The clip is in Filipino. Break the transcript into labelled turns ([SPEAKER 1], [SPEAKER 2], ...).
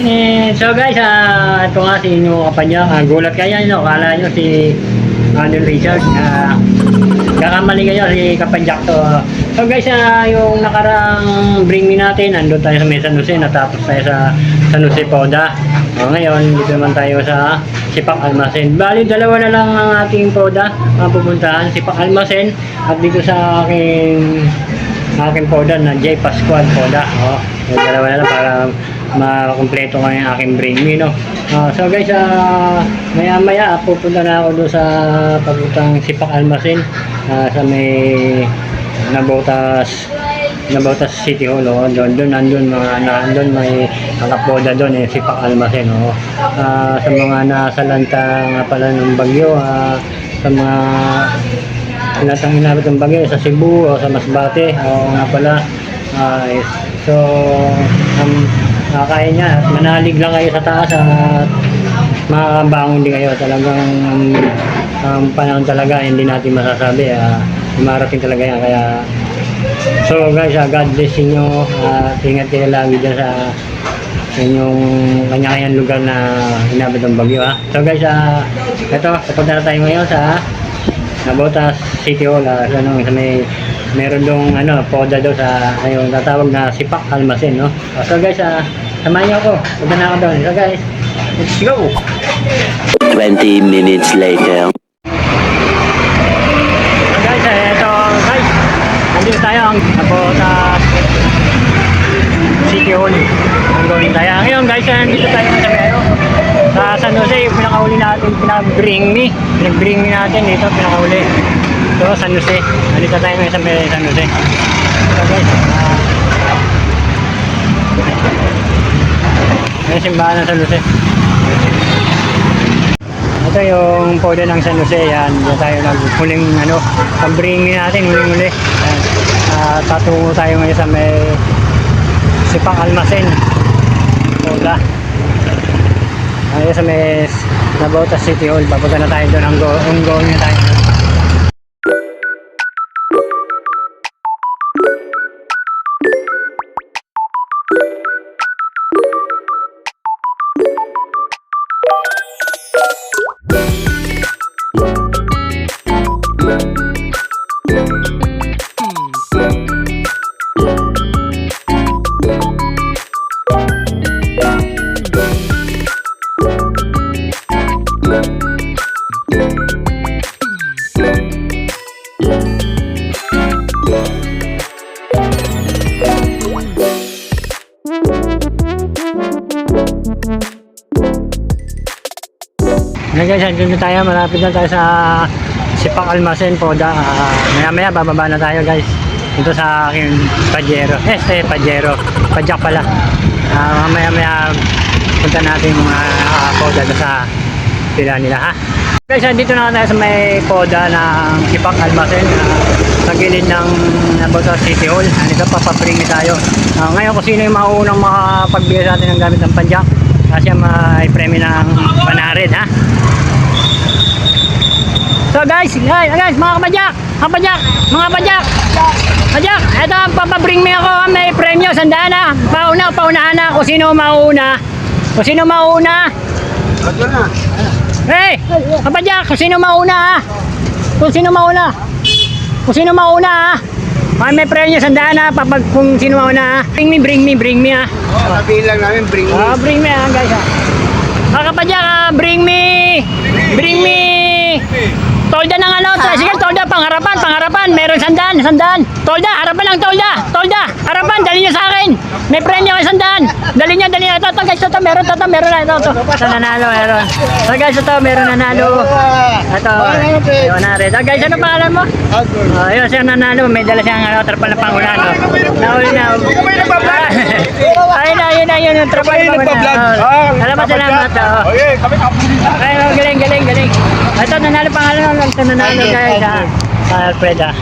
[SPEAKER 1] Eh, so guys, ah, ito nga si Ino Kapanya. Ah, gulat kaya no, kala nyo si Arnold Richard. Ah, kakamali kayo si Kapanjak to. So guys, ah, yung nakarang bring me natin, nandun tayo sa may San Jose, natapos tayo sa San Jose Poda. O ngayon, dito naman tayo sa Sipak Almasen. Bali, dalawa na lang ang ating Poda ang pupuntahan. Sipak Almasen at dito sa aking aking Poda na J. Pascual Poda. O, yung dalawa na lang para makumpleto ko yung aking bring me, no? Ah, so guys, ah, maya maya pupunta na ako doon sa papuntang Sipak Almasen ah, sa may Nabotas Nabotas City Hall oh. doon doon nandun mga nandun may nakapoda doon eh Sipak Almasen oh. Ah, sa mga nasalanta nga pala ng bagyo ah, sa mga latang inabot ng bagyo sa Cebu o sa Masbate o nga pala ah, is- so um, kaya niya at manalig lang kayo sa taas at makabangon din kayo. Talagang um, panahon talaga hindi natin masasabi. Ah, dumarating talaga yan. Kaya so guys ah, God bless inyo. At ingat kayo lagi dyan sa inyong kanya-kanyang lugar na inabot ng bagyo ha so guys ah, ito papunta na tayo ngayon sa Nabotas City Hall. Ah, sa, ano, sa may meron dong ano poda daw sa ayun tatawag na Sipak Almasen no Ah, so guys ah, samahan niyo ako punta na ako doon so guys let's go
[SPEAKER 2] 20 minutes later.
[SPEAKER 1] Guys, eh, ito guys. Nandito tayo ang Nabotas City Hall. Ang gawin tayo. Ngayon guys, eh, nandito tayo sa Mero. Sa San Jose, yung pinakauli natin, pinag-bring me. Pinag-bring me natin dito, pinakauli. So, San Jose. Nandito tayo ngayon sa may San Jose. So guys, ah, Ayan simbahan ng San Jose. Ito yung poda ng San Jose, yan. Diyan tayo naghuling ano, pambring natin, huling-huli. Yan. Ah, tatungo tayo ngayon sa may Sipak Almasen. Poda. Ayun sa may Nabota City Hall. Papunta na tayo doon. Ang go, ang going na tayo. Ngayon guys, andun na tayo. Malapit na tayo sa Sipak Almasen Poda. Ah, maya maya bababa na tayo guys. Dito sa aking Pajero. Eh, eh Pajero. Pajak pala. Ah, maya maya punta natin mga uh, Poda doon sa pila nila ha. Guys, dito na tayo sa may Poda ng Sipak Almasen. ah, sa gilid ng Naboto City Hall. Nandito papapringi tayo. Ah, ngayon kung sino yung mauunang makapagbigay sa atin ng gamit ng panjak. Kasi may premyo ng panarid ha. So guys, guys, guys, mga kapadyak, mga padyak, mga padyak, padyak, eto, papabring me ako, may premyo, sandana, pauna, paunahan na, kung sino mauna, kung sino mauna, hey, kapadyak, kung sino mauna ha, kung sino mauna, kung sino mauna ha, may, may premyo, sandana, papag, kung sino mauna ha, bring me, bring me, bring me ha,
[SPEAKER 3] Oh, sabihin lang namin, bring me.
[SPEAKER 1] Ah, bring me ah, Mga kapadyak, ah, bring me! Bring me! Tolda ng ano, sige, tolda, pangharapan, pangharapan, meron sandan, sandan. Tolda, harapan lang, tolda, tolda, harapan, dali niyo sa akin. May premyo kay sandan. Dali niyo, dali niyo. Ito, ito, guys, ito, meron, ito, ito, meron na, ito, ito. Ito, nanalo, meron. So, guys, ito, meron nanalo. Ito, yun na rin. So, guys, ano pangalan mo? Oh, yun, siya nanalo. May dala siyang ano, trapal na pangulan. No? Nahuli na. Ayun na, yun na, yun, yung trapal na pangulan. Oh, Salamat, salamat. oh.
[SPEAKER 3] Okay, kami
[SPEAKER 1] Ay, oh, galing, galing, galing. Ito, nanalo pangalan ng ito nanalo guys. ah. Ah, Alfred ah.